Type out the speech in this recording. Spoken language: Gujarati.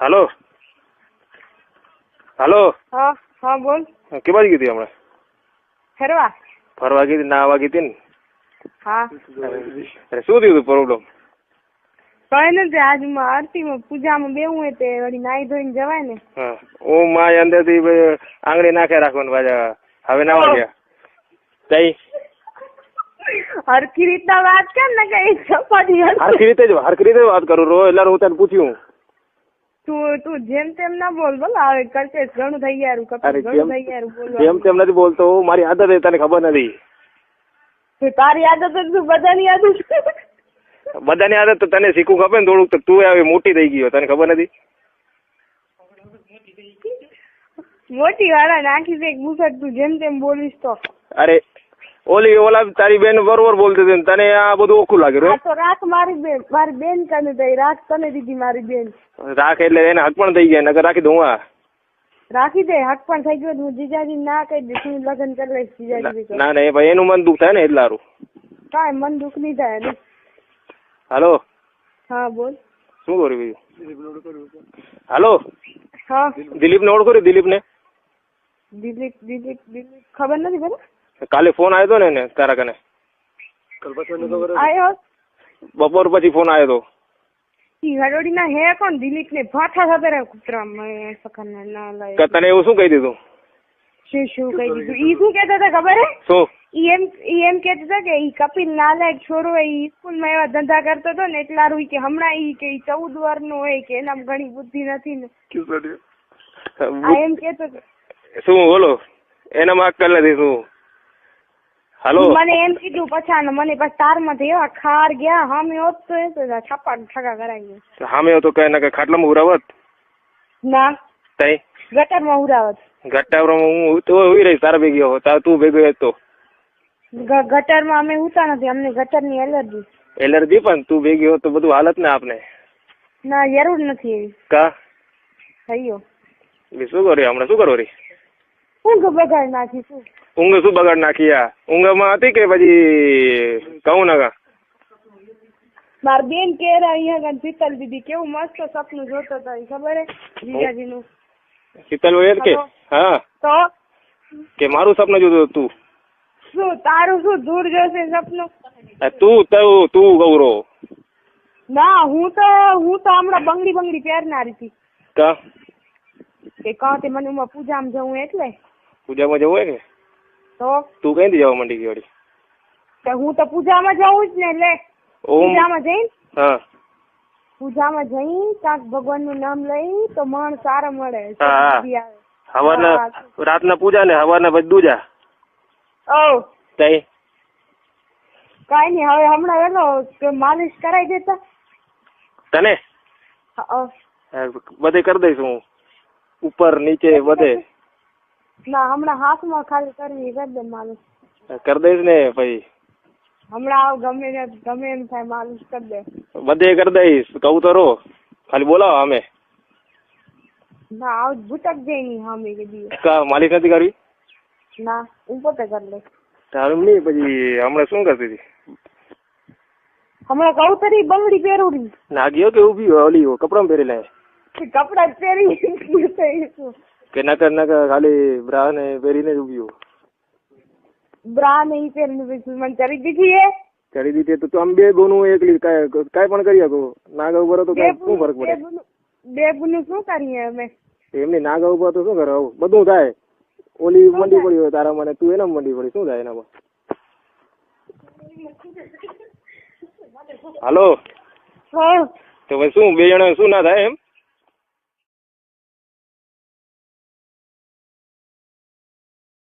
હાલો? હાલો? હા હા બોલ. કે બાજુ ગઈ હતી હમણાં? ફેરવા? ફરવા ગઈ હતી નાહવા ગઈ હતી ને? હા. શું થયું પ્રોબ્લેમ કઈ નથી આજમાં પૂજા પૂજામાં બેવું હોય તે વળી નાઈ ધોઈને જવાય ને. હા. માય અંદરથી થી આંગળી નાખે રાખવાનું પાછા. હવે નાવા ગયા તઈ? હરખી રીતના વાત કર ને કઈ ચપાટી હરખી. રીતે જ હરખી રીતે વાત કરું રો એટલે હું તને પૂછ્યું. તું તું જેમ તેમ ના બોલ બોલ હવે કરશે ઘણું થઈ ગયા અરે ઘણું થઈ ગયા જેમ તેમ નથી બોલતો મારી આદત તને ખબર નથી. તારી આદત શું બધાની આદત બધાની આદત તો તને શીખવું ખબર ને થોડુંક તો તું હવે મોટી થઈ ગયો તને ખબર નથી? મોટી વાળા નાખી દે મુસર તું જેમ તેમ બોલીશ તો. અરે ઓલી ઓલા તારી બેન બરોબર બોલતી હતી તને આ બધું ઓખું લાગે આ તો રાખ મારી બેન મારી બેન કને થઈ રાખ તને દીધી મારી બેન. રાખ એટલે એને હક પણ થઈ ગયા નકર રાખી દઉં આ. રાખી દે હક પણ થઈ ગયો હું જીજાજી ના કહી દઈશ હું લગ્ન કરી લઈશ જીજાજી ના ના ભાઈ એનું મન દુઃખ થાય ને એટલે સારું કાંઈ મન દુઃખ નહીં થાય ને હાલો? હા બોલ. શું કર્યું બીજું? હાલો? હા. દિલીપને ઓળખો દિલીપ દિલીપને? દિલીપ દિલીપ દિલીપ ખબર નથી બરાબર કાલે ફોન આવ્યો હતો ને એને તારા કને? આયો? બપોર પછી ફોન આવ્યો હતો ઈ ના હે કોણ? દિલીપ ને ફાથા સાથે રે કૂતરા મેં સકન ના લાય તને એવું શું કહી દીધું? શું શું કહી દીધું? ઈ શું કહેતા હતા ખબર હે? શું? ઈ એમ ઈ એમ કહેતા હતા કે ઈ કપિલ નાલાયક છોરો ઈ સ્કૂલમાં એવા ધંધા કરતો હતો ને એટલા રૂઈ કે હમણાં ઈ કે ઈ ચૌદ વર્ષનો હોય કે એનામાં ઘણી બુદ્ધિ નથી ને. આ એમ કહેતો હતો. શું બોલો? એનામાં અક્કલ નથી શું હાલો. મને એમ કીધું પછાને મને પછી તારમાંથી એવા ખાર ગયા હામે હોત તો એ તો છાપા ઠગા કરાવી હોત હતો કઈ ના કઈ ખાટલામાં ઉરાવત ના. તઈ? ગટરમાં ઉરાવત ગટ્ટાવરમાં હું તો ઉઈ રહી તારા ભેગી હો તાર તું ભેગો હતો તો. ગટરમાં અમે ઉતા નથી અમને ગટરની એલર્જી. એલર્જી પણ તું ભેગી હો તો બધું હાલત ને આપને. ના જરૂર નથી એવી. કા? થઈ ગયો બી શું કર્યું? હમણાં શું કરો રી? હું બગાડ નાખી શું ઊંઘ શું બગાડ નાખી આ? ઊંઘમાં હતી કે પછી કહું ના કા માર બેન કેરા અહીંયા ગણ શીતલ દીદી કેવું મસ્ત સપનું જોતો હતો ખબર હે? જીજાજીનું. શીતલ વયર કે? હા તો? કે મારું સપનું જોતું તું શું તારું શું દૂર જશે સપનું? તું તું તું ગૌરવ. ના હું તો હું તો હમણાં બંગડી બંગડી પહેરનારી હતી. કે? કહો તે મને પૂજામાં જવું એટલે? પૂજામાં જવું હોય કે? તો? તું કઈ જવા માંડી ગઈ વળી? તો હું તો પૂજામાં જવું જ ને લે પૂજામાં જઈ હા. પૂજામાં જઈ કાક ભગવાનનું નામ લઈ તો મન સારા મળે હા. શક્તિ આવે. હવારના હા. રાતના પૂજા ને હવાના પછી દૂજા? ઓ તઈ? કઈ નઈ હવે હમણાં વેલો કે માલિશ કરાવી દેતા તને? બધે કરી દઈશ હું. ઉપર નીચે બધે. ના હમણાં હાથમાં ખાલી કરવી કરી દે માલિશ. કરી દઈશ ને પછી હમણાં આવ ગમે ને ગમે એમ થાય માલિશ કરી દે. બધે કરી દઈશ કહું તો રો ખાલી બોલાવો અમે. ના આવ ભૂતક જઈ ની હામી કે દી કા માલિશ નથી કરવી? ના હું પોતે કરી લઈશ. તારું નહીં પછી હમણાં શું કરતી હતી? હમણાં કહું તરી બંગડી પહેરું ના ગયો કે ઊભી હોય ઓલી કપડાં પહેરી લે? કપડા પહેરી કે નકર નકર ખાલી બ્રા ને પહેરીને જ હોય બ્રા નહીં પહેરીને પછી મને કરી દીધી એ કરી દીધી તો તું આમ બે ગુનું એકલી કાય કાય પણ કરી શકો? નાગા ઉપર તો શું ફરક પડે? બે ગુનું શું કરીએ અમે? એમની નાગા ઉપર તો શું કરે? બધું થાય. ઓલી મંડી પડી હોય તારા મને તું એના મંડી પડી શું થાય એનામાં? હાલો હા. તો શું બે જણા શું ના થાય એમ?